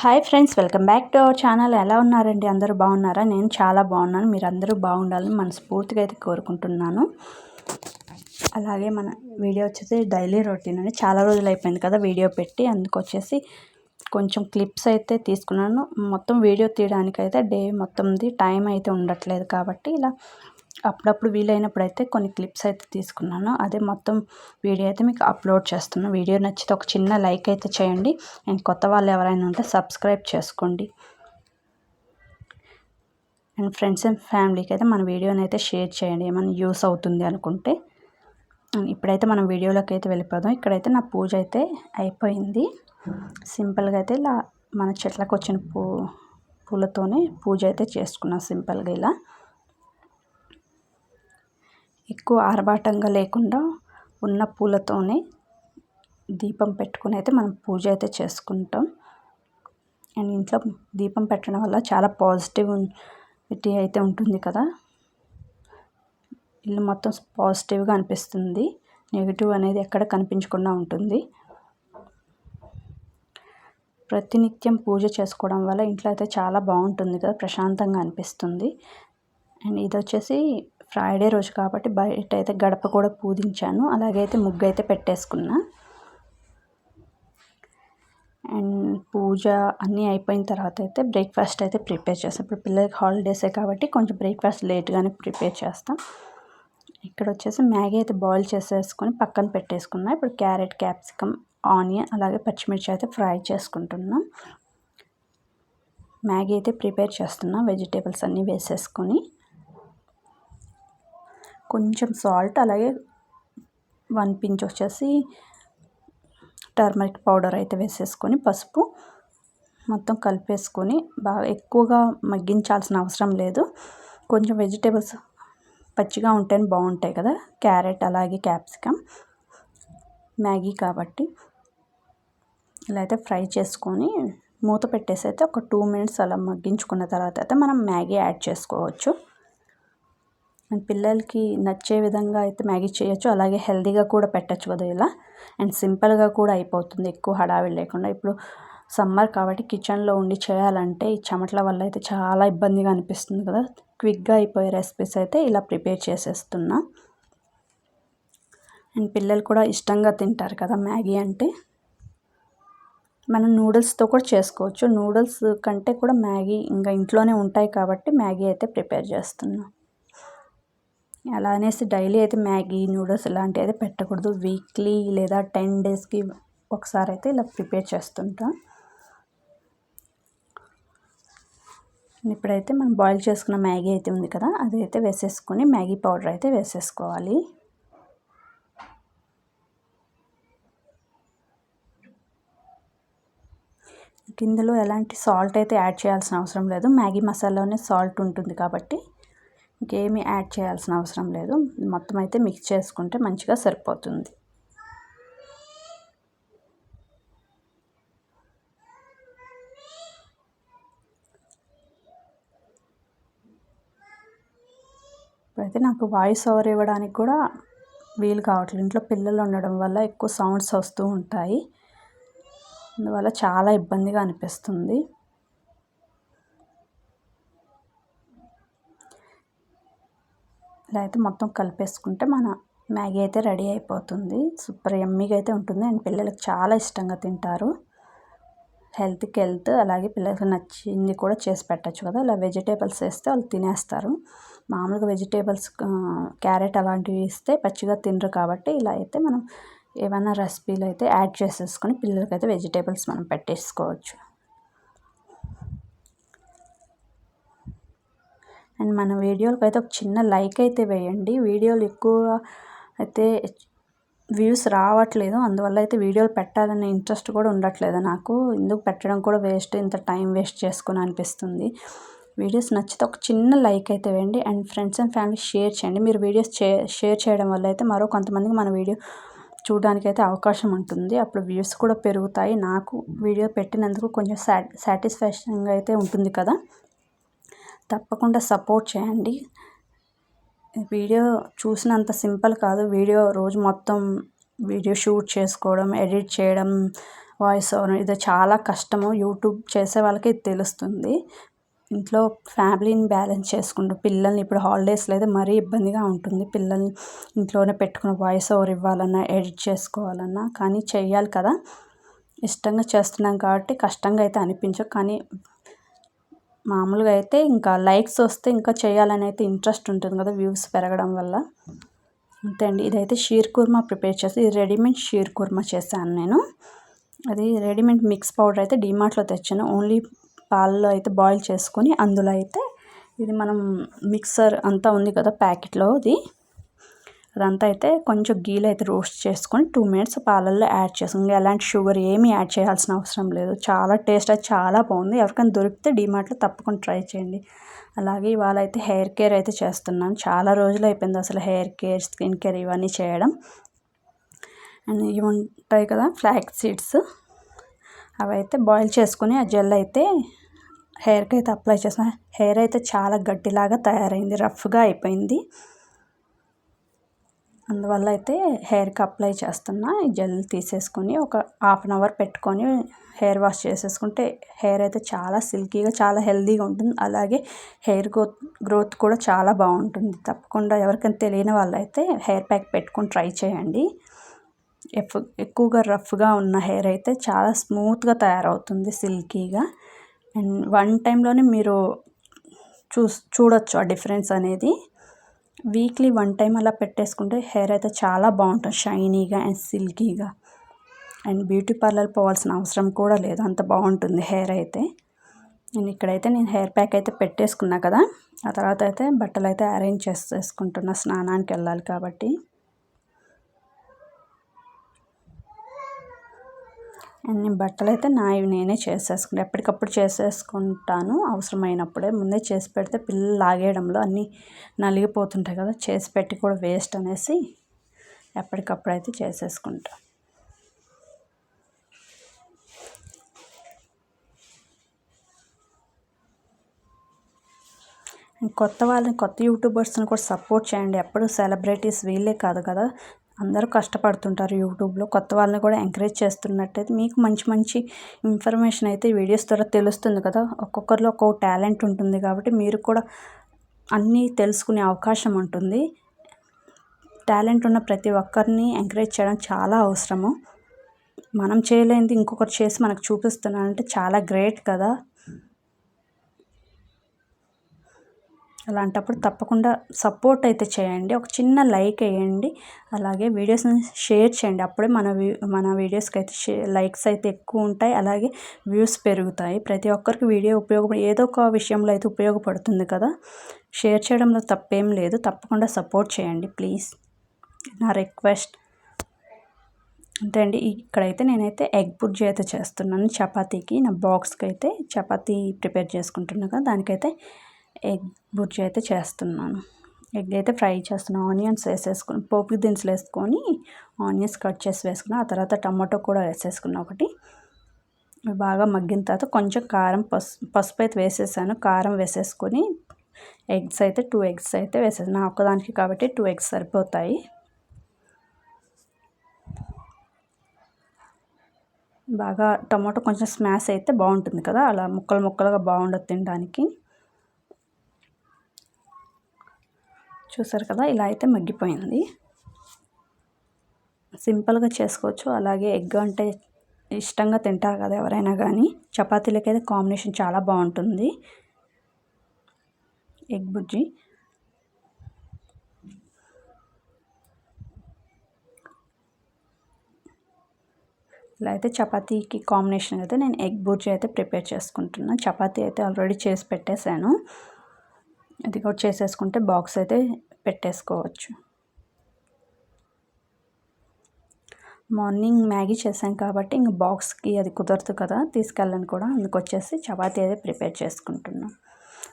Hi friends welcome back to our channel. ఎలా ఉన్నారండి? అందరూ బాగున్నారా? నేను చాలా బాగున్నాను. మీరు అందరూ బాగుండాలని మనస్ఫూర్తిగా అయితే కోరుకుంటున్నాను. అలాగే మన వీడియో వచ్చేసి డైలీ రొటీన్ అని చాలా రోజులు అయిపోయింది కదా వీడియో పెట్టి. అందుకు వచ్చేసి కొంచెం క్లిప్స్ అయితే తీసుకున్నాను. మొత్తం వీడియో తీయడానికైతే డే మొత్తంది. టైం అయితే ఉండట్లేదు కాబట్టి ఇలా అప్పుడప్పుడు వీలైనప్పుడు అయితే కొన్ని క్లిప్స్ అయితే తీసుకున్నాను. అదే మొత్తం వీడియో అయితే మీకు అప్లోడ్ చేస్తున్నాను వీడియో నచ్చితే ఒక చిన్న లైక్ అయితే చేయండి. అండ్ కొత్త వాళ్ళు ఎవరైనా ఉంటే సబ్స్క్రైబ్ చేసుకోండి. అండ్ ఫ్రెండ్స్ అండ్ ఫ్యామిలీకి అయితే మన వీడియోని అయితే షేర్ చేయండి. ఏమైనా యూస్ అవుతుంది అనుకుంటే. ఇప్పుడైతే మనం వీడియోలోకి అయితే వెళ్ళిపోదాం. ఇక్కడైతే నా పూజ అయితే అయిపోయింది. సింపుల్గా అయితే ఇలా మన చెట్లకు వచ్చిన పూ పూలతోనే పూజ అయితే చేసుకున్నాం సింపుల్గా ఇలా. ఎక్కువ ఆర్భాటంగా లేకుండా ఉన్న పూలతోనే దీపం పెట్టుకుని అయితే మనం పూజ అయితే చేసుకుంటాం. అండ్ ఇంట్లో దీపం పెట్టడం వల్ల చాలా పాజిటివిటీ అయితే ఉంటుంది కదా. ఇల్లు మొత్తం పాజిటివ్గా అనిపిస్తుంది. నెగిటివ్ అనేది ఎక్కడ కనిపించకుండా ఉంటుంది. ప్రతినిత్యం పూజ చేసుకోవడం వల్ల ఇంట్లో అయితే చాలా బాగుంటుంది కదా ప్రశాంతంగా అనిపిస్తుంది. అండ్ ఇది వచ్చేసి ఫ్రైడే రోజు కాబట్టి బయట అయితే గడప కూడా పూజించాను. అలాగే అయితే ముగ్గు అయితే పెట్టేసుకున్నా. అండ్ పూజ అన్నీ అయిపోయిన తర్వాత అయితే బ్రేక్ఫాస్ట్ అయితే ప్రిపేర్ చేస్తాం ఇప్పుడు పిల్లలకి హాలిడేసే కాబట్టి కొంచెం బ్రేక్ఫాస్ట్ లేట్గానే ప్రిపేర్ చేస్తాం. ఇక్కడ వచ్చేసి మ్యాగీ అయితే బాయిల్ చేసేసుకొని పక్కన పెట్టేసుకున్నా. ఇప్పుడు క్యారెట్ క్యాప్సికమ్ ఆనియన్ అలాగే పచ్చిమిర్చి అయితే ఫ్రై చేసుకుంటున్నాం. మ్యాగీ అయితే ప్రిపేర్ చేస్తున్నా. వెజిటేబుల్స్ అన్నీ వేసేసుకొని. కొంచెం సాల్ట్ అలాగే వన్ పించ్ వచ్చేసి టర్మరిక్ పౌడర్ అయితే వేసేసుకొని పసుపు మొత్తం కలిపేసుకొని బాగా ఎక్కువగా మగ్గించాల్సిన అవసరం లేదు. కొంచెం వెజిటేబుల్స్ పచ్చిగా ఉంటేనే బాగుంటాయి కదా క్యారెట్ అలాగే క్యాప్సికమ్ మ్యాగీ కాబట్టి. ఇలా అయితే ఫ్రై చేసుకొని మూత పెట్టేసి అయితే ఒక టూ మినిట్స్ అలా మగ్గించుకున్న తర్వాత అయితే మనం మ్యాగీ యాడ్ చేసుకోవచ్చు. అండ్ పిల్లలకి నచ్చే విధంగా అయితే మ్యాగీ చేయొచ్చు. అలాగే హెల్తీగా కూడా పెట్టచ్చు కదా ఇలా. అండ్ సింపుల్గా కూడా అయిపోతుంది. ఎక్కువ హడావిడి లేకుండా. ఇప్పుడు సమ్మర్ కాబట్టి కిచెన్లో ఉండి చేయాలంటే ఈ చెమటల వల్ల అయితే చాలా ఇబ్బందిగా అనిపిస్తుంది కదా. క్విక్గా అయిపోయే రెసిపీస్ అయితే ఇలా ప్రిపేర్ చేసేస్తున్నా. అండ్ పిల్లలు కూడా ఇష్టంగా తింటారు కదా మ్యాగీ అంటే. మనం నూడిల్స్తో కూడా చేసుకోవచ్చు. నూడిల్స్ కంటే కూడా మ్యాగీ ఇంకా ఇంట్లోనే ఉంటాయి కాబట్టి మ్యాగీ అయితే ప్రిపేర్ చేస్తున్నాం. అలా అనేసి డైలీ అయితే మ్యాగీ నూడిల్స్ ఇలాంటివి అయితే పెట్టకూడదు. వీక్లీ లేదా టెన్ డేస్కి ఒకసారి అయితే ఇలా ప్రిపేర్ చేస్తుంటా. ఇప్పుడైతే మనం బాయిల్ చేసుకున్న మ్యాగీ అయితే ఉంది కదా అది అయితే వేసేసుకొని మ్యాగీ పౌడర్ అయితే వేసేసుకోవాలి. ఇందులో ఎలాంటి సాల్ట్ అయితే యాడ్ చేయాల్సిన అవసరం లేదు. మ్యాగీ మసాలాలోనే సాల్ట్ ఉంటుంది కాబట్టి ఇంకేమీ యాడ్ చేయాల్సిన అవసరం లేదు. మొత్తం అయితే మిక్స్ చేసుకుంటే మంచిగా సరిపోతుంది. ఇప్పుడైతే నాకు వాయిస్ ఓవర్ ఇవ్వడానికి కూడా వీలు కావట్లేదు. ఇంట్లో పిల్లలు ఉండడం వల్ల ఎక్కువ సౌండ్స్ వస్తూ ఉంటాయి. అందువల్ల చాలా ఇబ్బందిగా అనిపిస్తుంది. ఇలా అయితే మొత్తం కలిపేసుకుంటే మన మ్యాగీ అయితే రెడీ అయిపోతుంది. సూపర్ ఎమ్మీగా అయితే ఉంటుంది. అండ్ పిల్లలకు చాలా ఇష్టంగా తింటారు. హెల్త్కి హెల్త్ అలాగే పిల్లలకి నచ్చింది కూడా చేసి పెట్టచ్చు కదా. ఇలా వెజిటేబుల్స్ వేస్తే వాళ్ళు తినేస్తారు. మామూలుగా వెజిటేబుల్స్ క్యారెట్ అలాంటివి ఇస్తే పచ్చిగా తినరు కాబట్టి ఇలా అయితే మనం ఏమైనా రెసిపీలు అయితే యాడ్ చేసేసుకొని పిల్లలకైతే వెజిటేబుల్స్ మనం పెట్టేసుకోవచ్చు. అండ్ మన వీడియోలకు అయితే ఒక చిన్న లైక్ అయితే వేయండి. వీడియోలు ఎక్కువ అయితే వ్యూస్ రావట్లేదు. అందువల్ల అయితే వీడియోలు పెట్టాలనే ఇంట్రెస్ట్ కూడా ఉండట్లేదు నాకు. ఎందుకు పెట్టడం కూడా వేస్ట్ ఇంత టైం వేస్ట్ చేసుకుని అనిపిస్తుంది. వీడియోస్ నచ్చితే ఒక చిన్న లైక్ అయితే వేయండి. And friends and family share చేయండి. మీరు వీడియోస్ షేర్ చేయడం వల్ల అయితే మరో కొంతమందికి మన వీడియో చూడడానికి అయితే అవకాశం ఉంటుంది. అప్పుడు వ్యూస్ కూడా పెరుగుతాయి. నాకు వీడియో పెట్టినందుకు కొంచెం సాటిస్ఫాక్షన్గా అయితే ఉంటుంది కదా. తప్పకుండా సపోర్ట్ చేయండి. వీడియో చూసినంత సింపుల్ కాదు. వీడియో రోజు మొత్తం వీడియో షూట్ చేసుకోవడం ఎడిట్ చేయడం వాయిస్ ఓవర్ ఇది చాలా కష్టము. యూట్యూబ్ చేసే వాళ్ళకి ఇది తెలుస్తుంది. ఇంట్లో ఫ్యామిలీని బ్యాలెన్స్ చేసుకుంటూ పిల్లల్ని ఇప్పుడు హాలిడేస్లో అయితే మరీ ఇబ్బందిగా ఉంటుంది. పిల్లల్ని ఇంట్లోనే పెట్టుకుని వాయిస్ ఓవర్ ఇవ్వాలన్నా ఎడిట్ చేసుకోవాలన్నా కానీ చేయాలి కదా. ఇష్టంగా చేస్తున్నాం కాబట్టి కష్టంగా అయితే అనిపించవు కానీ మామూలుగా అయితే ఇంకా లైక్స్ వస్తే ఇంకా చేయాలని అయితే ఇంట్రెస్ట్ ఉంటుంది కదా వ్యూస్ పెరగడం వల్ల. అంతే అండి. ఇదైతే షీర్ కుర్మా ప్రిపేర్ చేసి ఇది రెడీమేడ్ షీర్ కుర్మా చేశాను నేను. అది రెడీమేడ్ మిక్స్ పౌడర్ అయితే డిమార్ట్లో తెచ్చాను. ఓన్లీ పాలలో అయితే బాయిల్ చేసుకొని అందులో అయితే ఇది మనం మిక్సర్ అంతా ఉంది కదా ప్యాకెట్లో అది. అదంతా అయితే కొంచెం గీలో అయితే రోస్ట్ చేసుకొని టూ మినిట్స్ పాలల్లో యాడ్ చేసుకుని ఎలాంటి షుగర్ ఏమీ యాడ్ చేయాల్సిన అవసరం లేదు. చాలా టేస్ట్ అయితే చాలా బాగుంది. ఎవరికైనా దొరికితే డిమార్ట్లో తప్పకుండా ట్రై చేయండి. అలాగే ఇవాళ అయితే హెయిర్ కేర్ అయితే చేస్తున్నాను. చాలా రోజులు అయిపోయింది అసలు హెయిర్ కేర్ స్కిన్ కేర్ ఇవన్నీ చేయడం. అండ్ ఇవి ఉంటాయి కదా ఫ్లాక్ సీడ్స్. అవి అయితే బాయిల్ చేసుకుని ఆ జెల్ అయితే హెయిర్కి అయితే అప్లై చేసిన హెయిర్ అయితే చాలా గట్టిలాగా తయారైంది. రఫ్గా అయిపోయింది. అందువల్ల అయితే హెయిర్కి అప్లై చేస్తున్నా. ఈ జెల్ తీసేసుకొని ఒక హాఫ్ అన్ అవర్ పెట్టుకొని హెయిర్ వాష్ చేసేసుకుంటే హెయిర్ అయితే చాలా సిల్కీగా చాలా హెల్తీగా ఉంటుంది. అలాగే హెయిర్ గ్రోత్ గ్రోత్ కూడా చాలా బాగుంటుంది. తప్పకుండా ఎవరికైనా తెలియని వాళ్ళైతే హెయిర్ ప్యాక్ పెట్టుకొని ట్రై చేయండి. ఎక్కువగా రఫ్గా ఉన్న హెయిర్ అయితే చాలా స్మూత్గా తయారవుతుంది సిల్కీగా. అండ్ వన్ టైంలోనే మీరు చూ చూడొచ్చు ఆ డిఫరెన్స్ అనేది. వీక్లీ వన్ టైం అలా పెట్టేసుకుంటే హెయిర్ అయితే చాలా బాగుంటుంది. షైనీగా అండ్ సిల్కీగా. అండ్ బ్యూటీ పార్లర్ పోవాల్సిన అవసరం కూడా లేదు. అంత బాగుంటుంది హెయిర్ అయితే. నేను ఇక్కడైతే నేను హెయిర్ ప్యాక్ అయితే పెట్టేసుకున్నా కదా. ఆ తర్వాత అయితే బట్టలు అయితే అరేంజ్ చేసేసుకుంటున్నా. స్నానానికి వెళ్ళాలి కాబట్టి. అన్ని బట్టలు అయితే నావి నేనే చేసేసుకుంటాను ఎప్పటికప్పుడు చేసేసుకుంటాను. అవసరమైనప్పుడే ముందే చేసి పెడితే పిల్లలు లాగేయడంలో అన్నీ నలిగిపోతుంటాయి కదా చేసి పెట్టి కూడా వేస్ట్ అనేసి ఎప్పటికప్పుడు అయితే చేసేసుకుంటా. కొత్త వాళ్ళని కొత్త యూట్యూబర్స్ని కూడా సపోర్ట్ చేయండి. ఎప్పుడు సెలబ్రిటీస్ వీళ్ళే కాదు కదా అందరూ కష్టపడుతుంటారు యూట్యూబ్లో. కొత్త వాళ్ళని కూడా ఎంకరేజ్ చేస్తున్నట్టయితే మీకు మంచి మంచి ఇన్ఫర్మేషన్ అయితే వీడియోస్ ద్వారా తెలుస్తుంది కదా. ఒక్కొక్కరిలో ఒక్కొక్క టాలెంట్ ఉంటుంది కాబట్టి మీరు కూడా అన్నీ తెలుసుకునే అవకాశం ఉంటుంది. టాలెంట్ ఉన్న ప్రతి ఒక్కరిని ఎంకరేజ్ చేయడం చాలా అవసరము. మనం చేయలేనిది ఇంకొకరు చేసి మనకు చూపిస్తున్నారంటే చాలా గ్రేట్ కదా. అలాంటప్పుడు తప్పకుండా సపోర్ట్ అయితే చేయండి. ఒక చిన్న లైక్ వేయండి. అలాగే వీడియోస్ని షేర్ చేయండి. అప్పుడే మన మన వీడియోస్కి అయితే షే లైక్స్ అయితే ఎక్కువ ఉంటాయి. అలాగే వ్యూస్ పెరుగుతాయి. ప్రతి ఒక్కరికి వీడియో ఉపయోగపడి ఏదో ఒక విషయంలో అయితే ఉపయోగపడుతుంది కదా. షేర్ చేయడంలో తప్పేం లేదు. తప్పకుండా సపోర్ట్ చేయండి ప్లీజ్. నా రిక్వెస్ట్. అంతే అండి. ఇక్కడైతే నేనైతే ఎగ్ బుర్జీ అయితే చేస్తున్నాను. చపాతీకి. నా బాక్స్కి అయితే చపాతీ ప్రిపేర్ చేసుకుంటున్నాను కదా. దానికైతే ఎగ్ బుర్జీ అయితే చేస్తున్నాను. ఎగ్ అయితే ఫ్రై చేస్తున్నాను. ఆనియన్స్ వేసేసుకుని పోపు దినుసులు వేసుకొని ఆనియన్స్ కట్ చేసి వేసుకుని ఆ తర్వాత టమాటో కూడా వేసేసుకున్నా ఒకటి. బాగా మగ్గిన తర్వాత కొంచెం కారం పసుపు పసుపు అయితే వేసేసాను. కారం వేసేసుకొని ఎగ్స్ అయితే టూ ఎగ్స్ అయితే వేసేసాను నా ఒక్కదానికి కాబట్టి టూ ఎగ్స్ సరిపోతాయి. బాగా టమాటో కొంచెం స్మాష్ అయితే బాగుంటుంది కదా అలా ముక్కలు ముక్కలుగా బాగుండదు తినడానికి. చూసారు కదా ఇలా అయితే మగ్గిపోయింది. సింపుల్గా చేసుకోవచ్చు. అలాగే ఎగ్ అంటే ఇష్టంగా తింటారు కదా ఎవరైనా కానీ చపాతీలకైతే కాంబినేషన్ చాలా బాగుంటుంది. ఎగ్ బుజ్జి. ఇలా అయితే చపాతీకి కాంబినేషన్ అయితే నేను ఎగ్ బుర్జీ అయితే ప్రిపేర్ చేసుకుంటున్నాను చపాతీ అయితే ఆల్రెడీ చేసి పెట్టేశాను. ఇది కూడా చేసేసుకుంటే బాక్స్ అయితే పెట్టేసుకోవచ్చు. మార్నింగ్ మ్యాగీ చేసాం కాబట్టి ఇంక బాక్స్కి అది కుదరదు కదా తీసుకెళ్ళని కూడా అందుకు వచ్చేసి చపాతీ అయితే ప్రిపేర్ చేసుకుంటున్నాను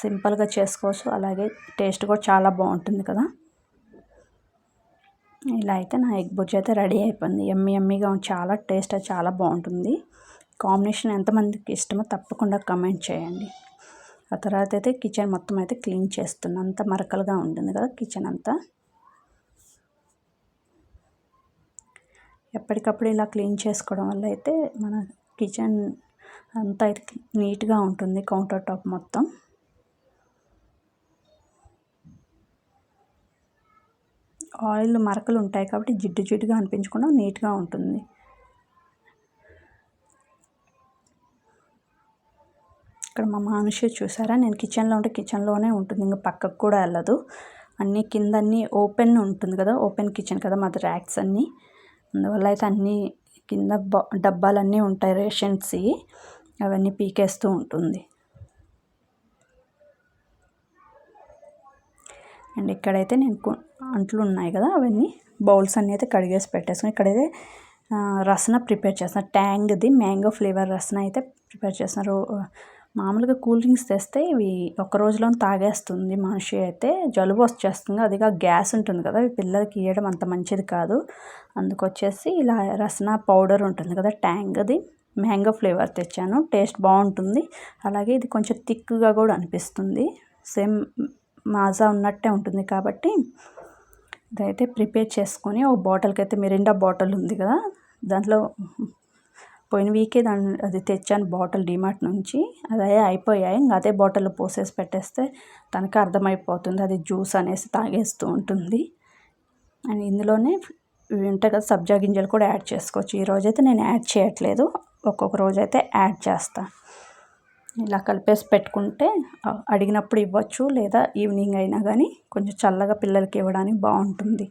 సింపుల్గా చేసుకోవచ్చు అలాగే టేస్ట్ కూడా చాలా బాగుంటుంది కదా. ఇలా అయితే నా ఎగ్ బుజ్జి అయితే రెడీ అయిపోయింది. ఎమ్మి ఎమ్మిగా చాలా టేస్ట్ చాలా బాగుంటుంది. కాంబినేషన్ ఎంతమందికి ఇష్టమో తప్పకుండా కమెంట్ చేయండి. ఆ తర్వాత అయితే కిచెన్ మొత్తం అయితే క్లీన్ చేస్తున్నాను అంత మరకలుగా ఉంటుంది కదా కిచెన్ అంతా. ఎప్పటికప్పుడు ఇలా క్లీన్ చేసుకోవడం వల్ల అయితే మన కిచెన్ అంతా అయితే నీట్గా ఉంటుంది కౌంటర్ టాప్ మొత్తం. ఆయిల్ మరకలు ఉంటాయి కాబట్టి జిడ్డు జిడ్డుగా అనిపించకుండా నీట్గా ఉంటుంది. ఇక్కడ మా మనిషి చూసారా? నేను కిచెన్లో ఉంటే కిచెన్లోనే ఉంటుంది. ఇంకా పక్కకు కూడా వెళ్ళదు. అన్నీ కింద అన్నీ ఓపెన్ ఉంటుంది కదా? ఓపెన్ కిచెన్ కదా మాది ర్యాక్స్ అన్నీ. అందువల్ల అయితే అన్నీ కింద డబ్బాలన్నీ ఉంటాయి రేషన్స్వి అవన్నీ పీకేస్తూ ఉంటుంది. అండ్ ఇక్కడైతే నేను అంట్లు ఉన్నాయి కదా అవన్నీ. బౌల్స్ అన్నీ అయితే కడిగేసి పెట్టేసుకుని ఇక్కడైతే రసన ప్రిపేర్ చేస్తాను ట్యాంగ్ది మ్యాంగో ఫ్లేవర్ రసన అయితే ప్రిపేర్ చేస్తున్నారు మామూలుగా కూల్ డ్రింక్స్ తెస్తే ఇవి ఒక రోజులో తాగేస్తుంది మనిషి అయితే. జలుబు వచ్చేస్తుంది. అదిగా గ్యాస్ ఉంటుంది కదా ఇవి పిల్లలకి ఇవ్వడం అంత మంచిది కాదు. అందుకొచ్చేసి ఇలా రసన పౌడర్ ఉంటుంది కదా ట్యాంగ్ అది మ్యాంగో ఫ్లేవర్ తెచ్చాను. టేస్ట్ బాగుంటుంది. అలాగే ఇది కొంచెం థిక్గా కూడా అనిపిస్తుంది. సేమ్ మాజా ఉన్నట్టే ఉంటుంది కాబట్టి ఇదైతే ప్రిపేర్ చేసుకొని ఒక బాటిల్కి అయితే మిరిండా బాటిల్ ఉంది కదా దాంట్లో పోయిన వీకే దాన్ని అది తెచ్చాను బాటిల్ డిమార్ట్ నుంచి. అదే అయిపోయాయి. ఇంకా అదే బాటిల్లో పోసేసి పెట్టేస్తే తనకి అర్థమైపోతుంది. అది జ్యూస్ అనేసి తాగేస్తూ ఉంటుంది. అండ్ ఇందులోనే ఉంటాయి కదా సబ్జా గింజలు కూడా యాడ్ చేసుకోవచ్చు. ఈరోజు అయితే నేను యాడ్ చేయట్లేదు. ఒక్కొక్క రోజైతే యాడ్ చేస్తాను ఇలా కలిపేసి పెట్టుకుంటే అడిగినప్పుడు ఇవ్వచ్చు. లేదా ఈవినింగ్ అయినా కానీ కొంచెం చల్లగా పిల్లలకి ఇవ్వడానికి బాగుంటుంది.